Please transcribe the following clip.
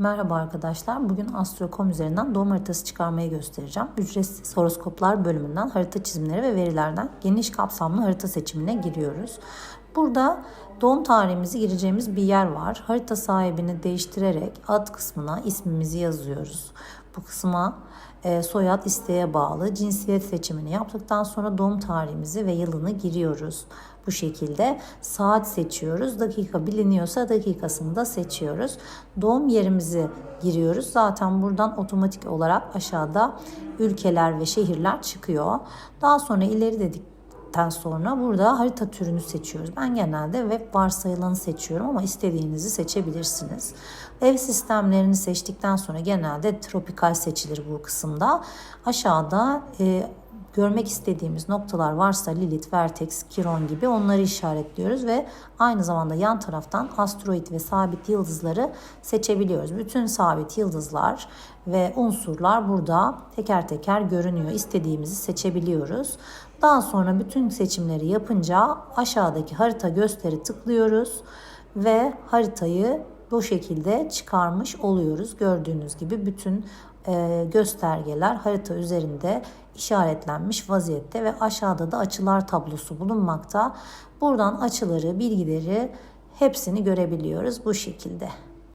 Merhaba arkadaşlar. Bugün Astro.com üzerinden doğum haritası çıkarmayı göstereceğim. Ücretsiz horoskoplar bölümünden harita çizimleri ve verilerden geniş kapsamlı harita seçimine giriyoruz. Burada doğum tarihimizi gireceğimiz bir yer var. Harita sahibini değiştirerek ad kısmına ismimizi yazıyoruz. Bu kısma e, soyad isteğe bağlı cinsiyet seçimini yaptıktan sonra doğum tarihimizi ve yılını giriyoruz. Bu şekilde saat seçiyoruz. Dakika biliniyorsa dakikasını da seçiyoruz. Doğum yerimizi giriyoruz. Zaten buradan otomatik olarak aşağıda ülkeler ve şehirler çıkıyor. Daha sonra ileri dedik sonra burada harita türünü seçiyoruz. Ben genelde web varsayılanı seçiyorum ama istediğinizi seçebilirsiniz. Ev sistemlerini seçtikten sonra genelde tropikal seçilir bu kısımda. Aşağıda e, görmek istediğimiz noktalar varsa Lilith, Vertex, Kiron gibi onları işaretliyoruz ve aynı zamanda yan taraftan asteroid ve sabit yıldızları seçebiliyoruz. Bütün sabit yıldızlar ve unsurlar burada teker teker görünüyor. İstediğimizi seçebiliyoruz. Daha sonra bütün seçimleri yapınca aşağıdaki harita gösteri tıklıyoruz ve haritayı bu şekilde çıkarmış oluyoruz. Gördüğünüz gibi bütün göstergeler harita üzerinde işaretlenmiş vaziyette ve aşağıda da açılar tablosu bulunmakta. Buradan açıları, bilgileri hepsini görebiliyoruz bu şekilde.